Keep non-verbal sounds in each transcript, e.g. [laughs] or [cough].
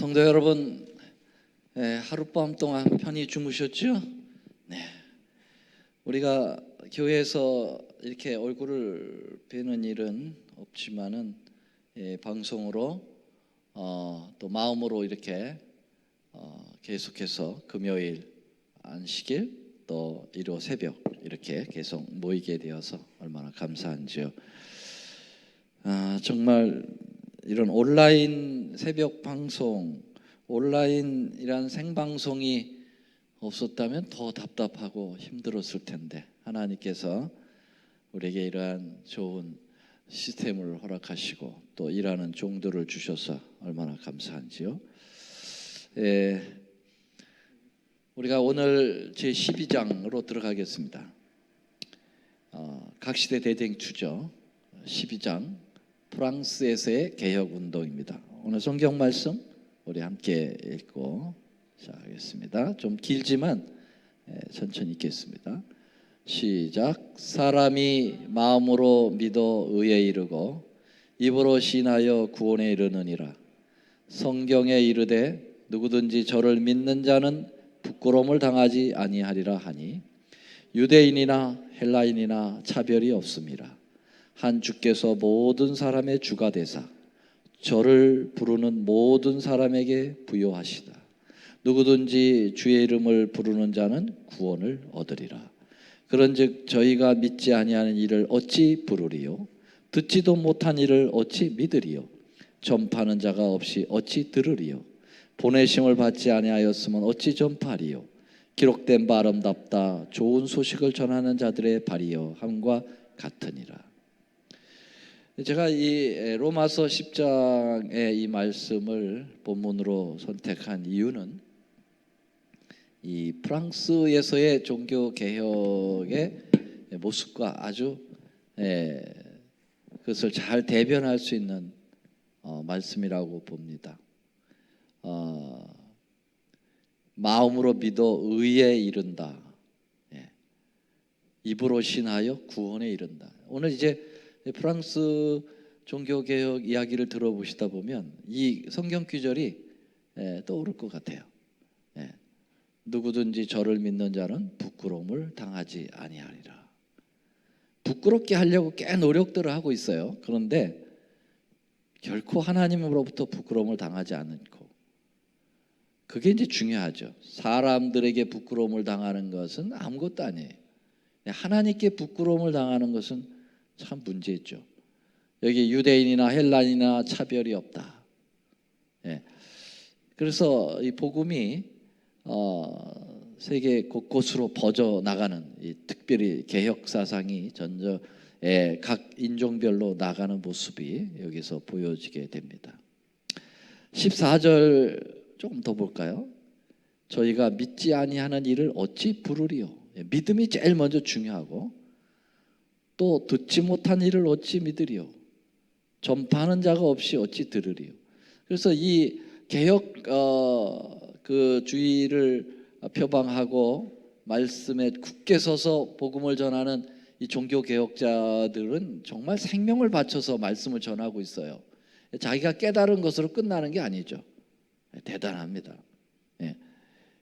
성도 여러분, 예, 하룻밤 동안 편히 주무셨죠? 네. 우리가 교회에서 이렇게 얼굴을 뵈는 일은 없지만은 예, 방송으로 어, 또 마음으로 이렇게 어, 계속해서 금요일 안식일 또 일요 새벽 이렇게 계속 모이게 되어서 얼마나 감사한지요. 아, 정말 이런 온라인 새벽 방송, 온라인이란 생방송이 없었다면 더 답답하고 힘들었을 텐데 하나님께서 우리에게 이러한 좋은 시스템을 허락하시고 또 일하는 종들을 주셔서 얼마나 감사한지요. 예, 우리가 오늘 제 12장으로 들어가겠습니다. 어, 각 시대 대쟁투죠. 12장 프랑스에서의 개혁 운동입니다. 오늘 성경 말씀 우리 함께 읽고 시작하겠습니다. 좀 길지만 예, 천천히 읽겠습니다. 시작. 사람이 마음으로 믿어 의에 이르고 입으로 신하여 구원에 이르느니라. 성경에 이르되 누구든지 저를 믿는 자는 부끄러움을 당하지 아니하리라 하니 유대인이나 헬라인이나 차별이 없습니다. 한 주께서 모든 사람의 주가 되사 저를 부르는 모든 사람에게 부여하시다. 누구든지 주의 이름을 부르는 자는 구원을 얻으리라. 그런즉 저희가 믿지 아니하는 일을 어찌 부르리요? 듣지도 못한 일을 어찌 믿으리요? 전파하는 자가 없이 어찌 들으리요? 보내심을 받지 아니하였으면 어찌 전파리요? 기록된 바 아름답다 좋은 소식을 전하는 자들의 발이요 함과 같으니라. 제가 이 로마서 10장의 이 말씀을 본문으로 선택한 이유는 이 프랑스에서의 종교 개혁의 모습과 아주 예, 그것을 잘 대변할 수 있는 어, 말씀이라고 봅니다. 어, 마음으로 믿어 의에 이른다. 예. 입으로 신하여 구원에 이른다. 오늘 이제 프랑스 종교 개혁 이야기를 들어보시다 보면 이 성경 구절이 예, 떠오를 것 같아요. 예. 누구든지 저를 믿는 자는 부끄러움을 당하지 아니하리라. 부끄럽게 하려고 꽤 노력들을 하고 있어요. 그런데 결코 하나님으로부터 부끄러움을 당하지 않고 그게 이제 중요하죠. 사람들에게 부끄러움을 당하는 것은 아무것도 아니에요. 하나님께 부끄러움을 당하는 것은 참 문제죠. 여기 유대인이나 헬란이나 차별이 없다. 예. 그래서 이 복음이 어, 세계 곳곳으로 퍼져 나가는 특별히 개혁 사상이 전저에 각 인종별로 나가는 모습이 여기서 보여지게 됩니다. 14절 조금 더 볼까요? 저희가 믿지 아니하는 일을 어찌 부르리요? 예, 믿음이 제일 먼저 중요하고 또 듣지 못한 일을 어찌 믿으리요? 전파하는 자가 없이 어찌 들으리요? 그래서 이 개혁 어, 그 주의를 표방하고 말씀에 굳게 서서 복음을 전하는 이 종교 개혁자들은 정말 생명을 바쳐서 말씀을 전하고 있어요. 자기가 깨달은 것으로 끝나는 게 아니죠. 대단합니다. 예.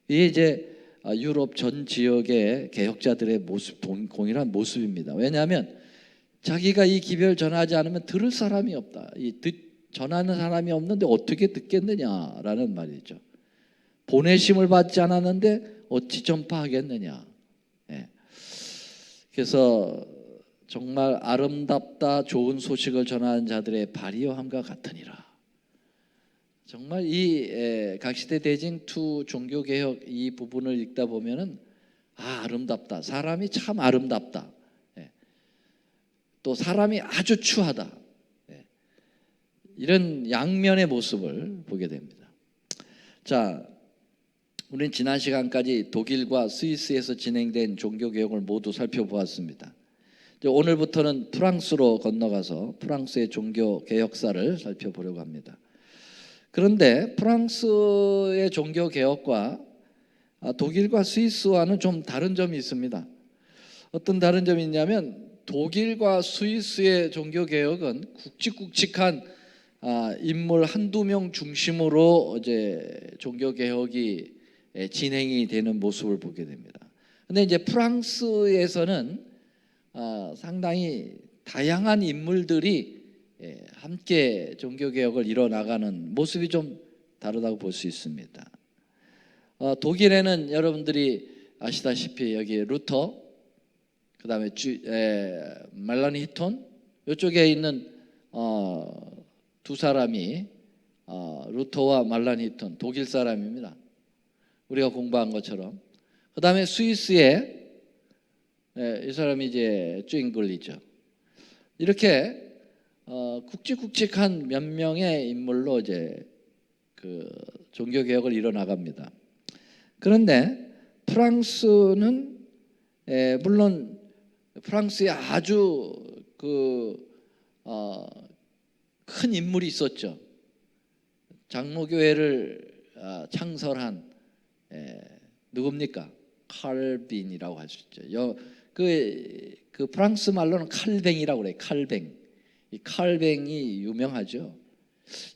이게 이제 유럽 전 지역의 개혁자들의 모습 공일한 모습입니다. 왜냐하면 자기가 이 기별 전하지 않으면 들을 사람이 없다. 이 듣, 전하는 사람이 없는데 어떻게 듣겠느냐라는 말이죠. 보내심을 받지 않았는데 어찌 전파하겠느냐. 예. 그래서 정말 아름답다 좋은 소식을 전하는 자들의 발이여함과 같으니라. 정말 이 각시대 대징 투 종교 개혁 이 부분을 읽다 보면은 아 아름답다. 사람이 참 아름답다. 예. 또 사람이 아주 추하다. 예. 이런 양면의 모습을 보게 됩니다. 자, 우리는 지난 시간까지 독일과 스위스에서 진행된 종교 개혁을 모두 살펴보았습니다. 오늘부터는 프랑스로 건너가서 프랑스의 종교 개혁사를 살펴보려고 합니다. 그런데 프랑스의 종교 개혁과 독일과 스위스와는 좀 다른 점이 있습니다. 어떤 다른 점이 있냐면 독일과 스위스의 종교 개혁은 굵직굵직한 아, 인물 한두 명 중심으로 이제 종교 개혁이 예, 진행이 되는 모습을 보게 됩니다. 근데 이제 프랑스에서는 아, 상당히 다양한 인물들이 예, 함께 종교 개혁을 이뤄 나가는 모습이 좀 다르다고 볼 수 있습니다. 어, 독일에는 여러분들이 아시다시피 여기 루터, 그 다음에 주, 에, 말라니 히톤 이쪽에 있는 어, 두 사람이 어, 루터와 말라니 히톤 독일 사람입니다. 우리가 공부한 것처럼. 그 다음에 스위스에 에, 이 사람이 이제 쭈잉글리죠. 이렇게 어, 굵직굵직한 몇 명의 인물로 이제 그 종교 개혁을 이뤄 나갑니다. 그런데 프랑스는 에, 물론 프랑스에 아주 그 어, 큰 인물이 있었죠. 장로교회를 아, 창설한 에, 누굽니까? 칼빈이라고 할수 있죠. 여, 그, 그 프랑스 말로는 칼뱅이라고 그래요. 칼뱅. 이 칼뱅이 유명하죠.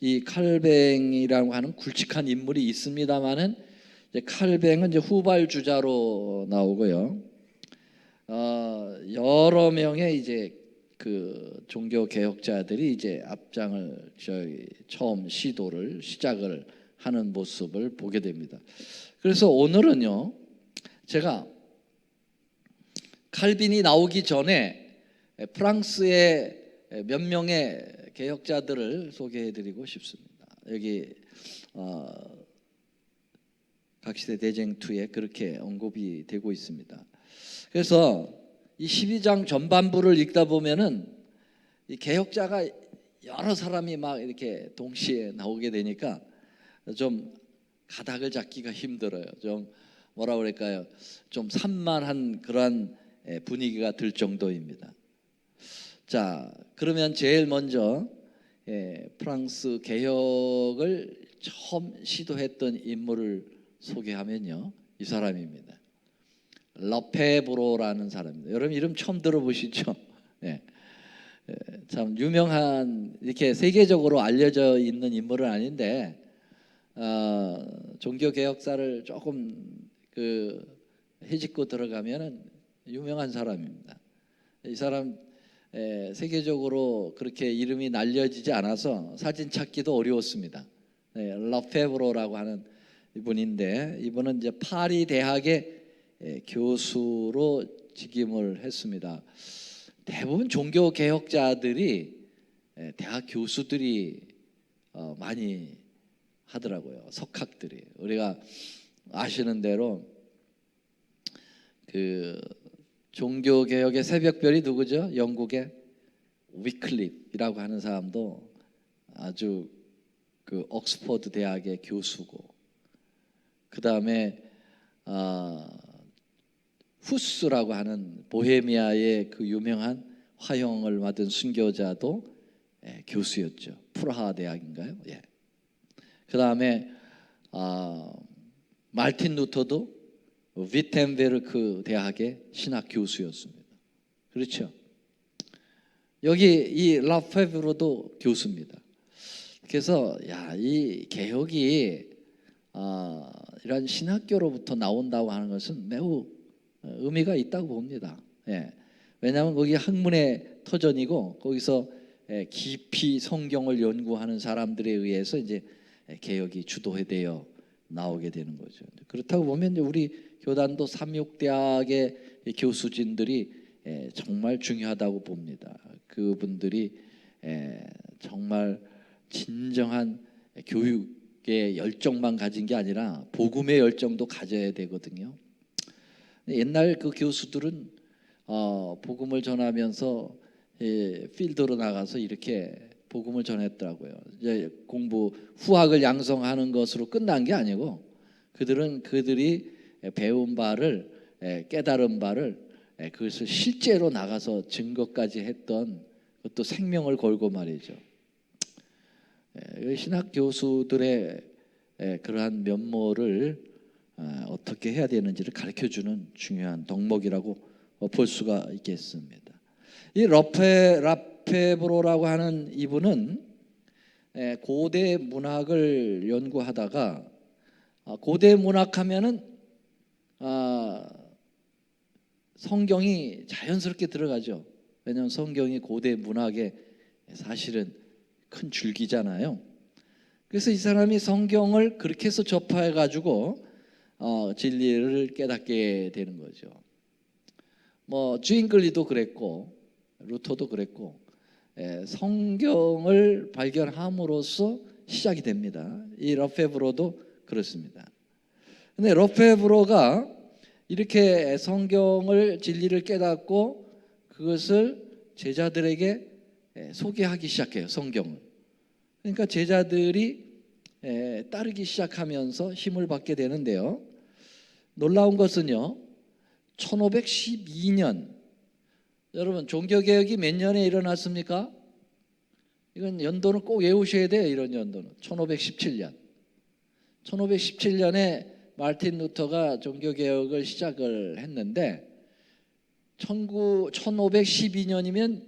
이 칼뱅이라고 하는 굵직한 인물이 있습니다만은 칼뱅은 이제 후발 주자로 나오고요. 어, 여러 명의 이제 그 종교 개혁자들이 이제 앞장을 저희 처음 시도를 시작을 하는 모습을 보게 됩니다. 그래서 오늘은요, 제가 칼빈이 나오기 전에 프랑스의 몇 명의 개혁자들을 소개해드리고 싶습니다. 여기 어, 각시대 대쟁투에 그렇게 언급이 되고 있습니다. 그래서 이 12장 전반부를 읽다 보면은 이 개혁자가 여러 사람이 막 이렇게 동시에 나오게 되니까 좀 가닥을 잡기가 힘들어요. 좀 뭐라 그럴까요? 좀 산만한 그러한 분위기가 들 정도입니다. 자, 그러면 제일 먼저 예, 프랑스 개혁을 처음 시도했던 인물을 소개하면요, 이 사람입니다. 러페브로라는 사람입니다. 여러분 이름 처음 들어보시죠? [laughs] 예. 예, 참 유명한 이렇게 세계적으로 알려져 있는 인물은 아닌데 어, 종교 개혁사를 조금 그 해집고 들어가면은 유명한 사람입니다. 이 사람 에, 세계적으로 그렇게 이름이 날려지지 않아서 사진 찾기도 어려웠습니다. 네, 러페브로라고 하는 이분인데 이분은 이제 파리 대학의 에, 교수로 직임을 했습니다. 대부분 종교 개혁자들이 에, 대학 교수들이 어, 많이 하더라고요. 석학들이 우리가 아시는 대로 그 종교 개혁의 새벽별이 누구죠? 영국의 위클립이라고 하는 사람도 아주 그 옥스퍼드 대학의 교수고 그 다음에 아, 후스라고 하는 보헤미아의 그 유명한 화형을 받은 순교자도 예, 교수였죠. 프라하 대학인가요? 예. 그 다음에 아, 말틴 루터도 위텐베르크 대학의 신학 교수였습니다. 그렇죠? 여기 이 라페브로도 교수입니다. 그래서 야 이 개혁이 아, 이런 신학교로부터 나온다고 하는 것은 매우 의미가 있다고 봅니다. 예. 왜냐하면 거기 학문의 터전이고 거기서 예, 깊이 성경을 연구하는 사람들에 의해서 이제 개혁이 주도되어 나오게 되는 거죠. 그렇다고 보면 우리 교단도 삼육대학의 교수진들이 예, 정말 중요하다고 봅니다. 그분들이 예, 정말 진정한 교육의 열정만 가진 게 아니라 복음의 열정도 가져야 되거든요. 옛날 그 교수들은 어, 복음을 전하면서 예, 필드로 나가서 이렇게 복음을 전했더라고요. 이제 공부 후학을 양성하는 것으로 끝난 게 아니고 그들은 그들이 배운 바를 깨달은 바를 그것을 실제로 나가서 증거까지 했던 그것도 생명을 걸고 말이죠. 신학 교수들의 그러한 면모를 아, 어떻게 해야 되는지를 가르쳐 주는 중요한 덕목이라고 볼 수가 있겠습니다. 이 러페 라페브로라고 하는 이분은 에, 고대 문학을 연구하다가 아, 고대 문학하면은 아, 성경이 자연스럽게 들어가죠. 왜냐하면 성경이 고대 문학의 사실은 큰 줄기잖아요. 그래서 이 사람이 성경을 그렇게 해서 접해 가지고 어, 진리를 깨닫게 되는 거죠. 뭐 주인글리도 그랬고 루터도 그랬고 예, 성경을 발견함으로써 시작이 됩니다. 이 러페브로도 그렇습니다. 근데 러페브로가 이렇게 성경을 진리를 깨닫고 그것을 제자들에게 예, 소개하기 시작해요. 성경을. 그러니까 제자들이 에, 따르기 시작하면서 힘을 받게 되는데요. 놀라운 것은요. 1512년 여러분 종교개혁이 몇 년에 일어났습니까? 이건 연도는 꼭 외우셔야 돼요. 이런 연도는 1517년. 1517년에 마르틴 루터가 종교개혁을 시작을 했는데 1512년이면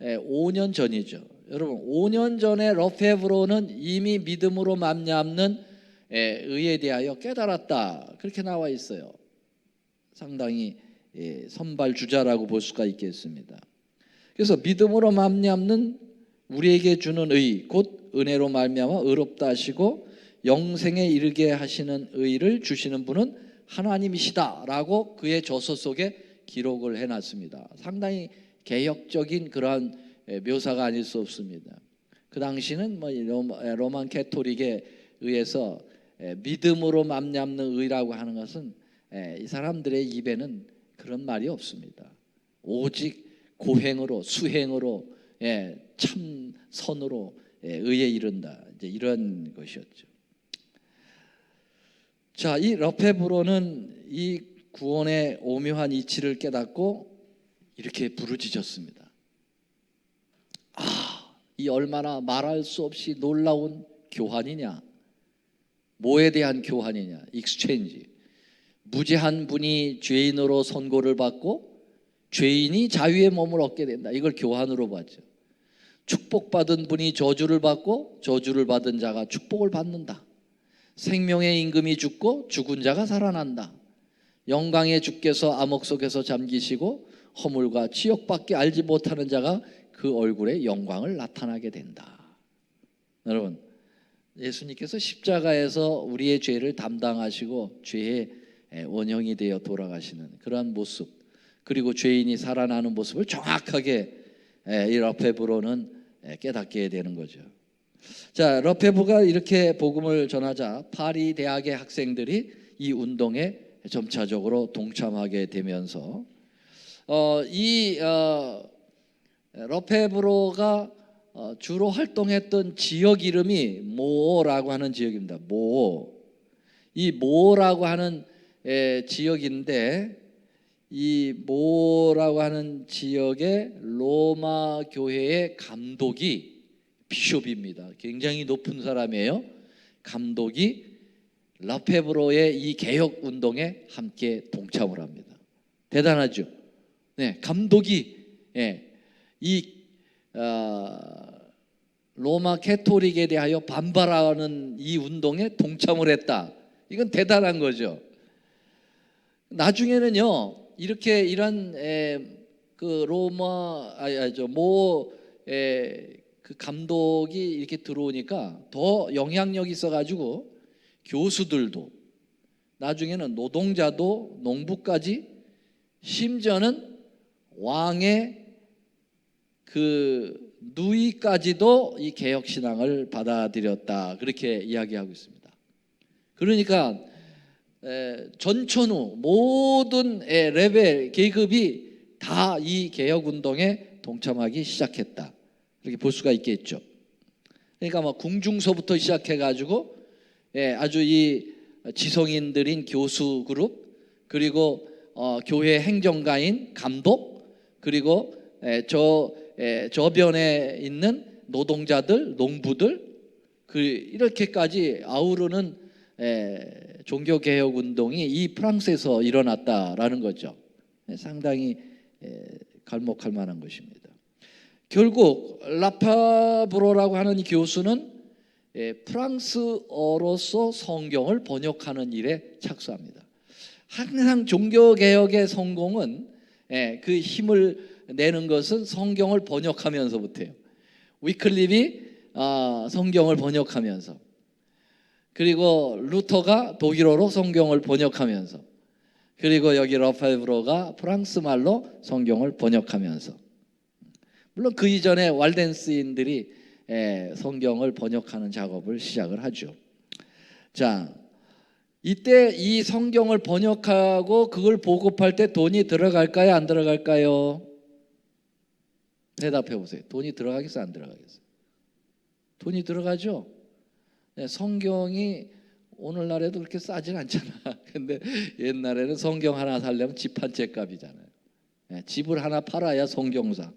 5년 전이죠. 여러분 5년 전에 러페브로는 이미 믿음으로 맘잡는 예, 의에 대하여 깨달았다 그렇게 나와 있어요. 상당히 예, 선발 주자라고 볼 수가 있겠습니다. 그래서 믿음으로 맘잡는 우리에게 주는 의, 곧 은혜로 말미암아 의롭다 하시고 영생에 이르게 하시는 의를 주시는 분은 하나님이시다라고 그의 저서 속에 기록을 해놨습니다. 상당히 개혁적인 그러한 예, 묘사가 아닐 수 없습니다. 그 당시는 뭐 로만 캐토릭에 의해서 예, 믿음으로 맘잡는 의라고 하는 것은 예, 이 사람들의 입에는 그런 말이 없습니다. 오직 고행으로 수행으로 참 선으로 의에 이른다. 이제 이런 것이었죠. 자, 이 러페브로는 이 구원의 오묘한 이치를 깨닫고 이렇게 부르짖었습니다. 아, 이 얼마나 말할 수 없이 놀라운 교환이냐? 뭐에 대한 교환이냐? 익스체인지. 무죄한 분이 죄인으로 선고를 받고 죄인이 자유의 몸을 얻게 된다. 이걸 교환으로 봤죠. 축복받은 분이 저주를 받고 저주를 받은 자가 축복을 받는다. 생명의 임금이 죽고 죽은 자가 살아난다. 영광의 주께서 암흑 속에서 잠기시고 허물과 지옥밖에 알지 못하는 자가 그 얼굴에 영광을 나타나게 된다. 여러분, 예수님께서 십자가에서 우리의 죄를 담당하시고 죄의 원형이 되어 돌아가시는 그러한 모습, 그리고 죄인이 살아나는 모습을 정확하게 이 러페브로는 깨닫게 되는 거죠. 자, 러페브가 이렇게 복음을 전하자 파리 대학의 학생들이 이 운동에 점차적으로 동참하게 되면서 어, 이 어, 러페브로가 어, 주로 활동했던 지역 이름이 모라고 하는 지역입니다. 모. 이 모라고 하는 에, 지역인데 이 모라고 하는 지역의 로마 교회의 감독이 비숍입니다. 굉장히 높은 사람이에요. 감독이 라페브로의 이 개혁 운동에 함께 동참을 합니다. 대단하죠. 네, 감독이 예, 이 어, 로마 캐토릭에 대하여 반발하는 이 운동에 동참을 했다. 이건 대단한 거죠. 나중에는요 이렇게 이런 에, 그 로마 아저 모그 감독이 이렇게 들어오니까 더 영향력 있어가지고 교수들도 나중에는 노동자도 농부까지 심지어는 왕의 그 누이까지도 이 개혁 신앙을 받아들였다 그렇게 이야기하고 있습니다. 그러니까 전천후 모든 레벨 계급이 다 이 개혁 운동에 동참하기 시작했다. 이렇게 볼 수가 있겠죠. 그러니까 뭐 궁중서부터 시작해 가지고 아주 이 지성인들인 교수 그룹 그리고 어, 교회 행정가인 감독 그리고 저 저변에 있는 노동자들, 농부들 그 이렇게까지 아우르는 종교 개혁 운동이 이 프랑스에서 일어났다라는 거죠. 상당히 갈목할 만한 것입니다. 결국 라파브로라고 하는 이 교수는 예, 프랑스어로서 성경을 번역하는 일에 착수합니다. 항상 종교 개혁의 성공은 예, 그 힘을 내는 것은 성경을 번역하면서부터예요. 위클립이 아, 성경을 번역하면서 그리고 루터가 독일어로 성경을 번역하면서 그리고 여기 러파엘 브로가 프랑스 말로 성경을 번역하면서 물론 그 이전에 왈덴스인들이 예, 성경을 번역하는 작업을 시작을 하죠. 자, 이때 이 성경을 번역하고 그걸 보급할 때 돈이 들어갈까요? 안 들어갈까요? 대답해 보세요. 돈이 들어가겠어요? 안 들어가겠어요? 돈이 들어가죠? 네, 성경이 오늘날에도 그렇게 싸진 않잖아. [laughs] 근데 옛날에는 성경 하나 살려면 집 한 채 값이잖아요. 네, 집을 하나 팔아야 성경사.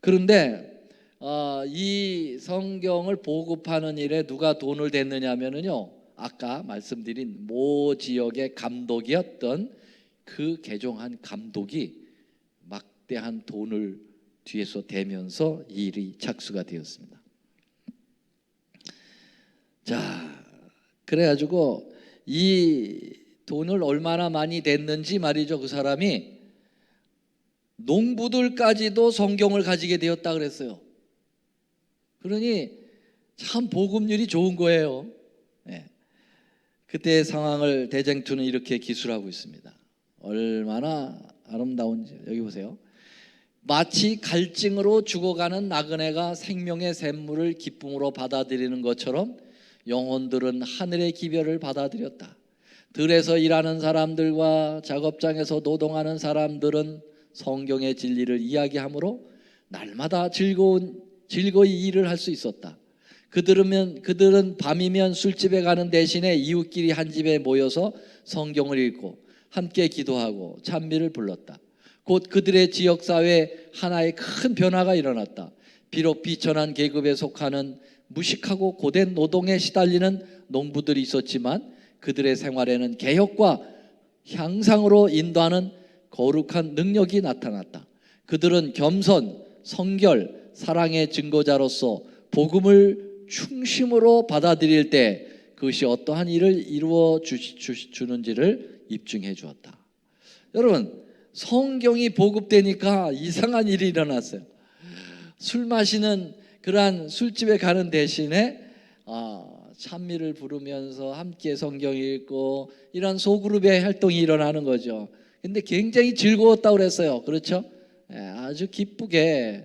그런데 어, 이 성경을 보급하는 일에 누가 돈을 댔느냐면은요. 아까 말씀드린 모 지역의 감독이었던 그 개종한 감독이 막대한 돈을 뒤에서 대면서 이 일이 착수가 되었습니다. 자, 그래가지고 이 돈을 얼마나 많이 냈는지 말이죠. 그 사람이 농부들까지도 성경을 가지게 되었다 그랬어요. 그러니 참 복음률이 좋은 거예요. 예. 그때의 상황을 대쟁투는 이렇게 기술하고 있습니다. 얼마나 아름다운지 여기 보세요. 마치 갈증으로 죽어가는 나그네가 생명의 샘물을 기쁨으로 받아들이는 것처럼 영혼들은 하늘의 기별을 받아들였다. 들에서 일하는 사람들과 작업장에서 노동하는 사람들은 성경의 진리를 이야기하므로 날마다 즐거운 즐거이 일을 할 수 있었다. 그들은 그들은 밤이면 술집에 가는 대신에 이웃끼리 한 집에 모여서 성경을 읽고 함께 기도하고 찬미를 불렀다. 곧 그들의 지역 사회에 하나의 큰 변화가 일어났다. 비록 비천한 계급에 속하는 무식하고 고된 노동에 시달리는 농부들이 있었지만 그들의 생활에는 개혁과 향상으로 인도하는 거룩한 능력이 나타났다. 그들은 겸손, 성결, 사랑의 증거자로서 복음을 충심으로 받아들일 때 그것이 어떠한 일을 이루어 주, 는지를 입증해 주었다. 여러분, 성경이 보급되니까 이상한 일이 일어났어요. 술 마시는 그러한 술집에 가는 대신에 아, 찬미를 부르면서 함께 성경 읽고 이런 소그룹의 활동이 일어나는 거죠. 근데 굉장히 즐거웠다고 그랬어요. 그렇죠? 예, 아주 기쁘게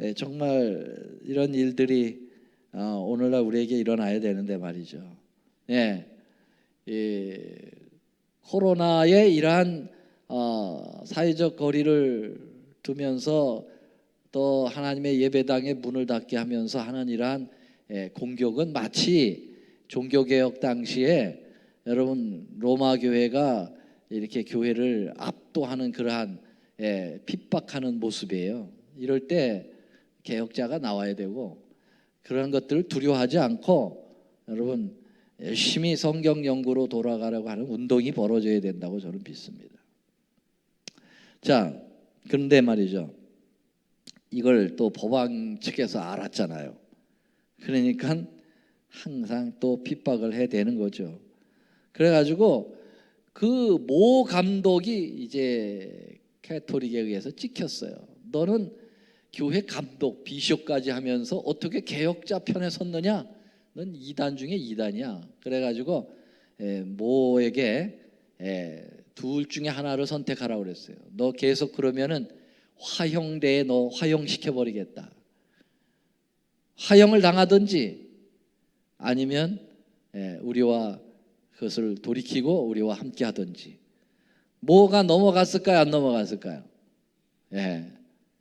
예, 정말 이런 일들이 어, 오늘날 우리에게 일어나야 되는데 말이죠. 예, 이 코로나의 이러한 어, 사회적 거리를 두면서 또 하나님의 예배당의 문을 닫게 하면서 하는 이러한 예, 공격은 마치 종교개혁 당시에 여러분 로마 교회가 이렇게 교회를 압도하는 그러한 예, 핍박하는 모습이에요. 이럴 때 개혁자가 나와야 되고 그런 것들을 두려워하지 않고 여러분 열심히 성경 연구로 돌아가려고 하는 운동이 벌어져야 된다고 저는 믿습니다. 자, 그런데 말이죠. 이걸 또 법왕 측에서 알았잖아요. 그러니까 항상 또 핍박을 해야 되는 거죠. 그래가지고 그 모 감독이 이제 캐토릭에 의해서 찍혔어요. 너는 교회 감독, 비숍까지 하면서 어떻게 개혁자 편에 섰느냐? 넌 이단 중에 이단이야. 그래가지고 에, 모에게 에, 둘 중에 하나를 선택하라고 그랬어요. 너 계속 그러면은 화형대에 너 화형시켜 버리겠다. 화형을 당하든지 아니면 에, 우리와 그것을 돌이키고 우리와 함께 하든지 뭐가 넘어갔을까요? 안 넘어갔을까요? 예.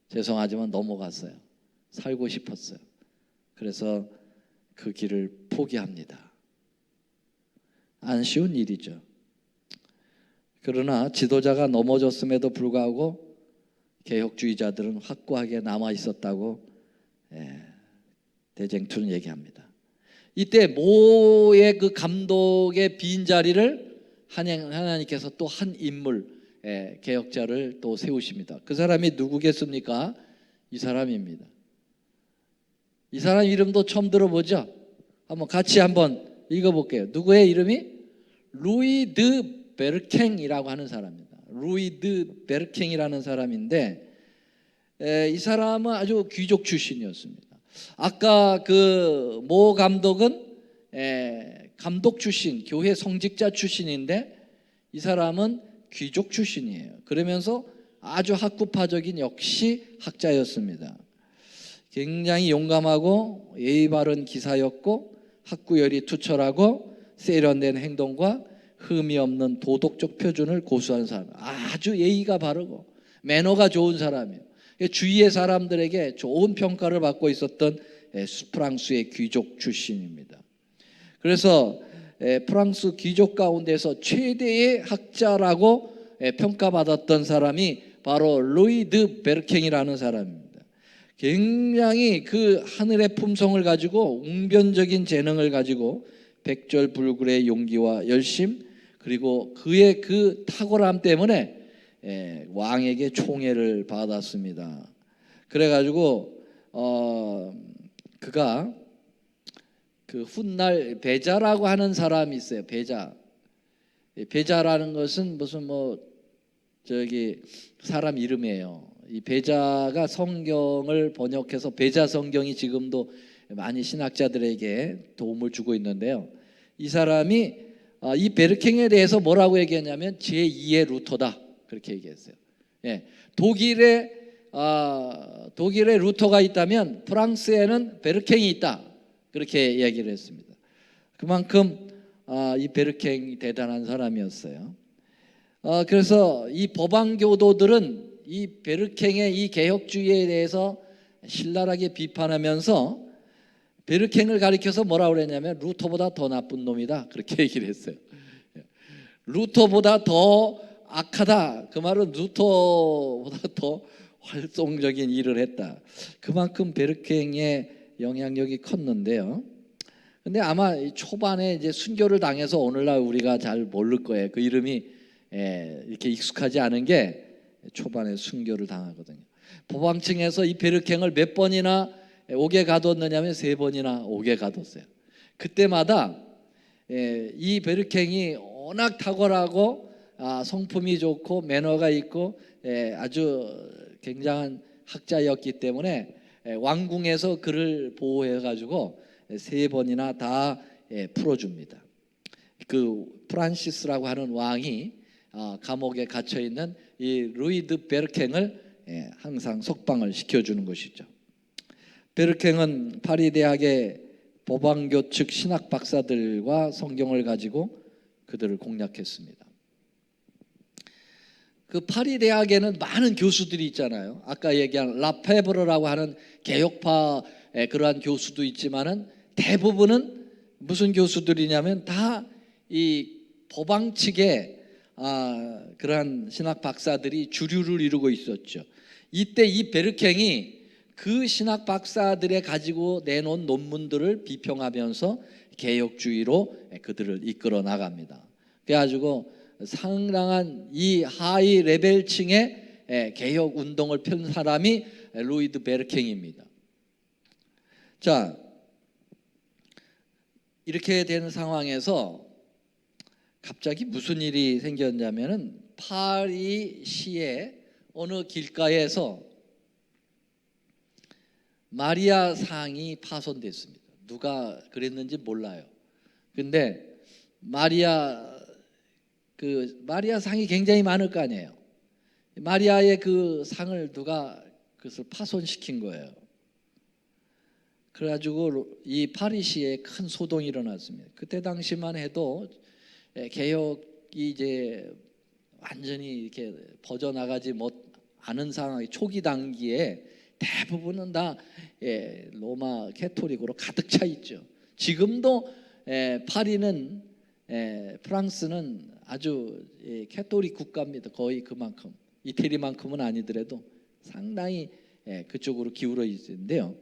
죄송하지만 넘어갔어요. 살고 싶었어요. 그래서 그 길을 포기합니다. 안 쉬운 일이죠. 그러나 지도자가 넘어졌음에도 불구하고 개혁주의자들은 확고하게 남아 있었다고 예, 대쟁투는 얘기합니다. 이때 모의 그 감독의 빈 자리를 하나님께서 또 한 인물 예, 개혁자를 또 세우십니다. 그 사람이 누구겠습니까? 이 사람입니다. 이 사람 이름도 처음 들어보죠? 한번 같이 한번 읽어볼게요. 누구의 이름이 루이 드 베르캥이라고 하는 사람입니다. 루이 드 베르캥이라는 사람인데 에, 이 사람은 아주 귀족 출신이었습니다. 아까 그 모 감독은 에, 감독 출신, 교회 성직자 출신인데 이 사람은 귀족 출신이에요. 그러면서 아주 학구파적인 역시 학자였습니다. 굉장히 용감하고 예의 바른 기사였고 학구열이 투철하고 세련된 행동과 흠이 없는 도덕적 표준을 고수한 사람. 아주 예의가 바르고 매너가 좋은 사람이에요. 주위의 사람들에게 좋은 평가를 받고 있었던 예, 프랑스의 귀족 출신입니다. 그래서 예, 프랑스 귀족 가운데서 최대의 학자라고 예, 평가받았던 사람이 바로 루이 드 베르캥이라는 사람입니다. 굉장히 그 하늘의 품성을 가지고 웅변적인 재능을 가지고 백절불굴의 용기와 열심 그리고 그의 그 탁월함 때문에 예, 왕에게 총애를 받았습니다. 그래가지고 어, 그가 그 훗날 베자라고 하는 사람이 있어요. 베자. 예, 베자라는 것은 무슨 뭐 저기 사람 이름이에요. 이 베자가 성경을 번역해서 베자 성경이 지금도 많이 신학자들에게 도움을 주고 있는데요. 이 사람이 아, 이 베르킹에 대해서 뭐라고 얘기했냐면 제2의 루터다 그렇게 얘기했어요. 예, 독일에 아, 독일에 루터가 있다면 프랑스에는 베르킹이 있다 그렇게 얘기를 했습니다. 그만큼 아, 이 베르킹이 대단한 사람이었어요. 아, 그래서 이 법왕교도들은 이 베르킹의 이 개혁주의에 대해서 신랄하게 비판하면서 베르킹을 가리켜서 뭐라 그랬냐면 루터보다 더 나쁜 놈이다 그렇게 [laughs] 얘기를 했어요. 루터보다 더 악하다 그 말은 루터보다 [laughs] 더 활동적인 일을 했다. 그만큼 베르킹의 영향력이 컸는데요. 근데 아마 초반에 이제 순교를 당해서 오늘날 우리가 잘 모를 거예요. 그 이름이 예, 이렇게 익숙하지 않은 게 초반에 순교를 당하거든요. 법왕층에서 이 베르킹을 몇 번이나 오게 가뒀느냐면 세 번이나 오게 가뒀어요. 그때마다 예, 이 베르킹이 워낙 탁월하고 아, 성품이 좋고 매너가 있고 예, 아주 굉장한 학자였기 때문에 예, 왕궁에서 그를 보호해 가지고 세 번이나 다 풀어줍니다. 그 프란시스라고 하는 왕이 아, 감옥에 갇혀 있는 이 루이드 베르킹을 항상 석방을 시켜주는 것이죠. 베르킹은 파리 대학의 법왕교 측 신학 박사들과 성경을 가지고 그들을 공략했습니다. 그 파리 대학에는 많은 교수들이 있잖아요. 아까 얘기한 라페브르라고 하는 개혁파의 그러한 교수도 있지만은 대부분은 무슨 교수들이냐면 다이 법왕 측의 아, 그러한 신학 박사들이 주류를 이루고 있었죠. 이때 이 베르킹이 그 신학 박사들의 가지고 내놓은 논문들을 비평하면서 개혁주의로 그들을 이끌어 나갑니다. 그래가지고 상당한 이 하이 레벨층의 개혁 운동을 편 사람이 루이드 베르킹입니다. 자, 이렇게 되는 상황에서 갑자기 무슨 일이 생겼냐면은 파리시의 어느 길가에서 마리아 상이 파손됐습니다. 누가 그랬는지 몰라요. 근데 마리아 그 마리아 상이 굉장히 많을 거 아니에요. 마리아의 그 상을 누가 그것을 파손시킨 거예요. 그래가지고 이 파리시에 큰 소동이 일어났습니다. 그때 당시만 해도 개혁이 이제 완전히 이렇게 퍼져나가지 못 않은 상황이 초기 단기에 대부분은 다 예, 로마 캐토릭으로 가득 차 있죠. 지금도 예, 파리는 예, 프랑스는 아주 예, 캐토릭 국가입니다. 거의 그만큼 이태리만큼은 아니더라도 상당히 예, 그쪽으로 기울어 있는데요.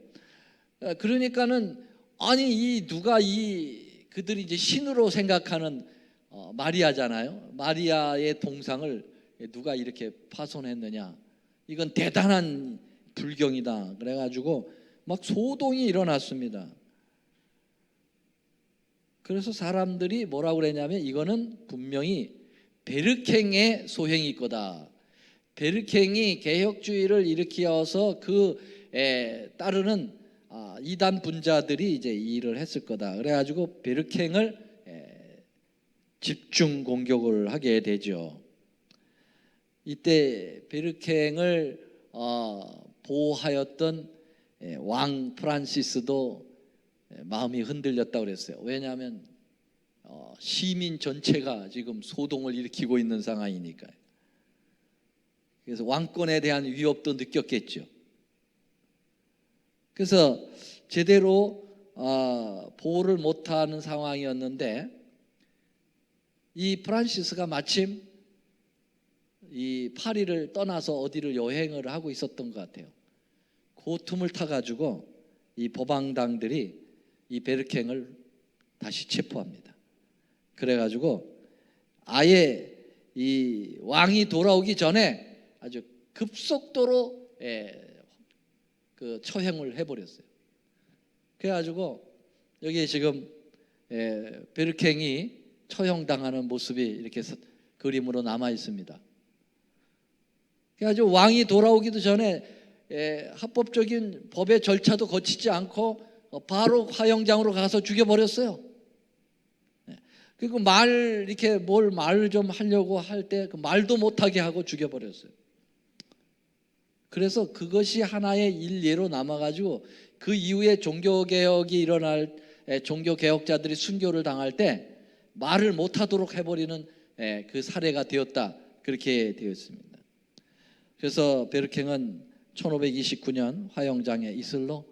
어, 그러니까는 아니 이 누가 이 그들이 이제 신으로 생각하는 어, 마리아잖아요. 마리아의 동상을 누가 이렇게 파손했느냐? 이건 대단한 불경이다. 그래가지고 막 소동이 일어났습니다. 그래서 사람들이 뭐라고 그랬냐면 이거는 분명히 베르캥의 소행일 거다. 베르캥이 개혁주의를 일으키어서 그 에, 따르는 아, 이단 분자들이 이제 이 일을 했을 거다. 그래가지고 베르캥을 에, 집중 공격을 하게 되죠. 이때 베르캥을 어, 보호하였던 에, 왕 프란시스도 에, 마음이 흔들렸다 그랬어요. 왜냐하면 어, 시민 전체가 지금 소동을 일으키고 있는 상황이니까요. 그래서 왕권에 대한 위협도 느꼈겠죠. 그래서 제대로 어, 보호를 못하는 상황이었는데 이 프란시스가 마침 이 파리를 떠나서 어디를 여행을 하고 있었던 것 같아요. 그 틈을 타가지고 이 법왕당들이 이 베르캥을 다시 체포합니다. 그래가지고 아예 이 왕이 돌아오기 전에 아주 급속도로 예, 그 처형을 해버렸어요. 그래가지고 여기 지금 예, 베르캥이 처형당하는 모습이 이렇게 서- 그림으로 남아 있습니다. 그래가지고 왕이 돌아오기도 전에 예, 합법적인 법의 절차도 거치지 않고 어, 바로 화영장으로 가서 죽여버렸어요. 예, 그리고 말 이렇게 뭘말좀 하려고 할 때 그 말도 못하게 하고 죽여버렸어요. 그래서 그것이 하나의 일례로 남아가지고 그 이후에 종교 개혁이 일어날 에, 종교 개혁자들이 순교를 당할 때 말을 못하도록 해버리는 에, 그 사례가 되었다 그렇게 되었습니다. 그래서 베르캥은 1529년 화영장에 이슬로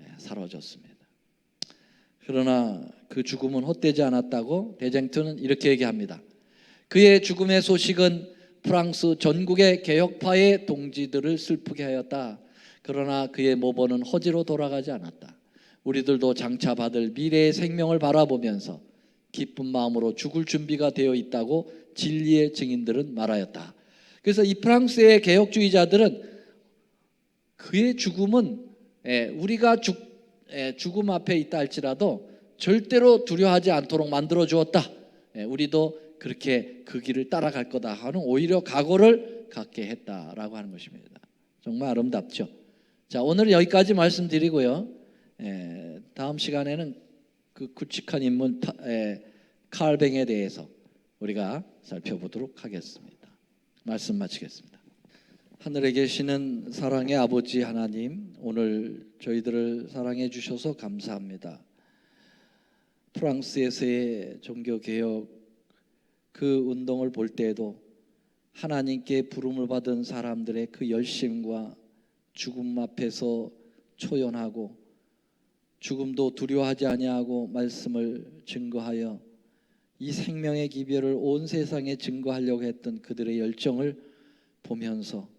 에, 사라졌습니다. 그러나 그 죽음은 헛되지 않았다고 대쟁투는 이렇게 얘기합니다. 그의 죽음의 소식은 프랑스 전국의 개혁파의 동지들을 슬프게 하였다. 그러나 그의 모범은 허지로 돌아가지 않았다. 우리들도 장차 받을 미래의 생명을 바라보면서 기쁜 마음으로 죽을 준비가 되어 있다고 진리의 증인들은 말하였다. 그래서 이 프랑스의 개혁주의자들은 그의 죽음은 예, 우리가 죽, 예, 죽음 앞에 있다 할지라도 절대로 두려워하지 않도록 만들어 주었다. 예, 우리도 그렇게 그 길을 따라갈 거다 하는 오히려 각오를 갖게 했다라고 하는 것입니다. 정말 아름답죠. 자 오늘 여기까지 말씀드리고요. 예, 다음 시간에는 그 굵직한 인물 칼뱅에 대해서 우리가 살펴보도록 하겠습니다. 말씀 마치겠습니다. 하늘에 계시는 사랑의 아버지 하나님, 오늘 저희들을 사랑해 주셔서 감사합니다. 프랑스에서의 종교 개혁 그 운동을 볼 때에도 하나님께 부름을 받은 사람들의 그 열심과 죽음 앞에서 초연하고 죽음도 두려워하지 아니하고 말씀을 증거하여 이 생명의 기별을 온 세상에 증거하려고 했던 그들의 열정을 보면서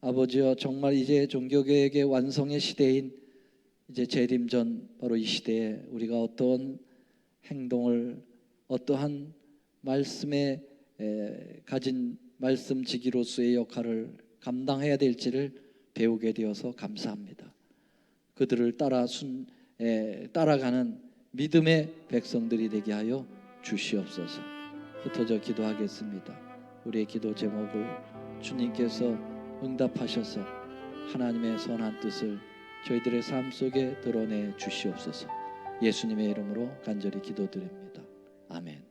아버지여 정말 이제 종교개혁의 완성의 시대인 이제 재림전 바로 이 시대에 우리가 어떤 행동을 어떠한 말씀에 에, 가진 말씀 지기로서의 역할을 감당해야 될지를 배우게 되어서 감사합니다. 그들을 따라 순 에, 따라가는 믿음의 백성들이 되게 하여 주시옵소서. 흩어져 기도하겠습니다. 우리의 기도 제목을 주님께서 응답하셔서 하나님의 선한 뜻을 저희들의 삶 속에 드러내 주시옵소서. 예수님의 이름으로 간절히 기도드립니다. 아멘.